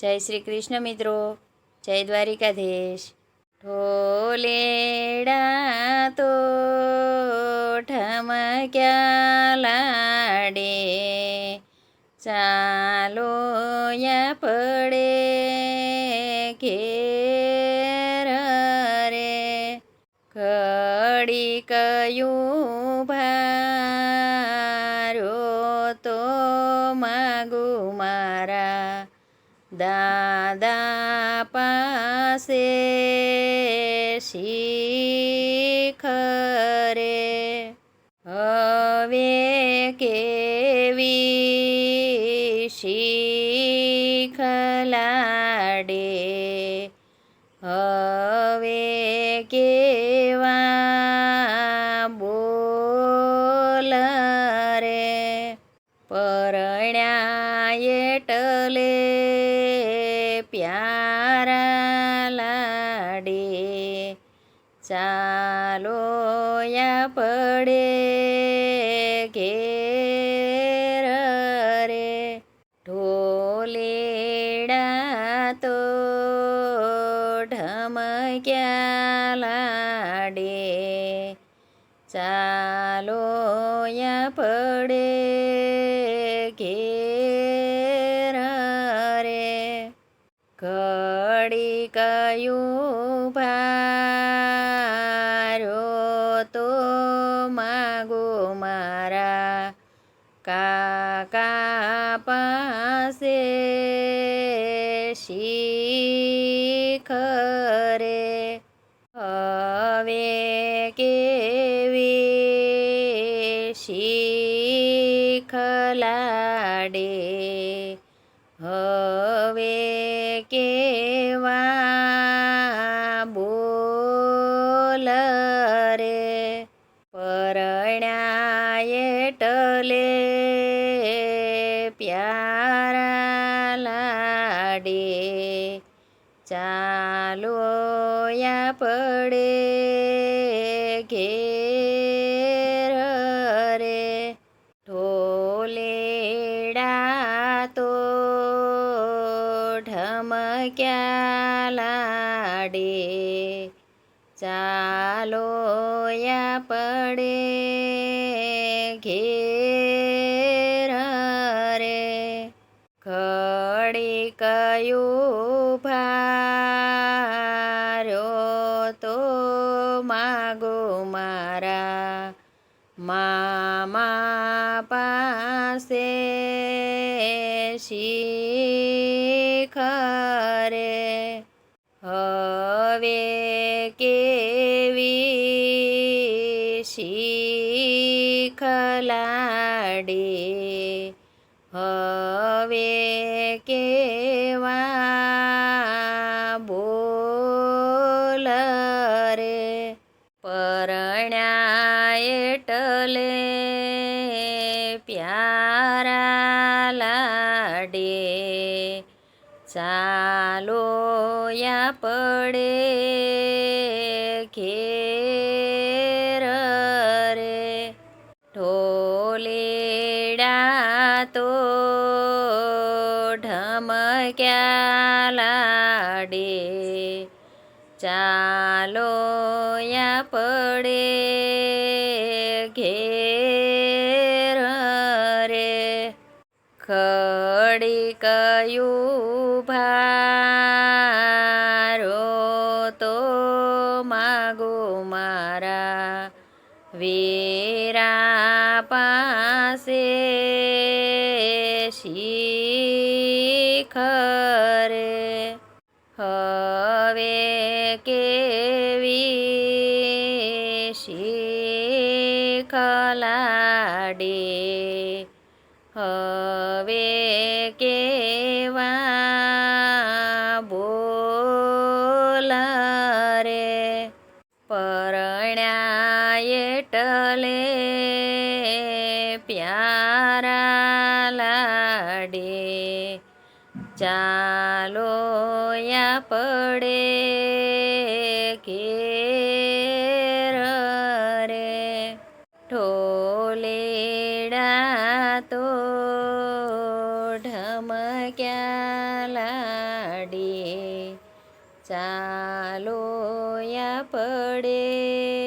જય શ્રી કૃષ્ણ મિત્રો, જય દ્વારિકાધીશ. ઢોલેડા તો ઠમક્યા લાડે? ચાલો યા પડે ઘેર રે? ઘડી કયું ભારો તો માગું મારા દાદા પાસે શીખરે હવે કેવી શીખલાડે? હવે કેવા એટલે પ્યારા લાડે. ચાલો યા પડે ઘેર રે. ઢોલેડા તો ઢમક્યા લાડે. ચાલો યા પડે ઘેર કયું ભારો તો માગો મારા કાકા પાસે શીખરે. હવે કેવી શીખ લાડે? હવે કેવા બોલ રે? પરણ્યા ટલે પ્યારા લાડે. ચાલો પડે. ઢમક્યા લાડે ચાલો યા પડે ઘેર રે ઘડી કયું ભાર્યો તો માગો મારા મામા પાસે શીખ કેવી શીખ લાડે હવે કેવા બોલ રે પરણ્યા એટલે પ્યારા લાડે ચાલો ઢમક્યા લાડે? ચાલો યા પડે ઘેર રે ખડી કયું ભારો તો માગો મારા વીરા પાસે. શીખ શીખ હવે કેવા બોલ રે પરણ્યા એટલે પ્યારા લાડે. ચાલો યા પડે પડે ચાલો પડે.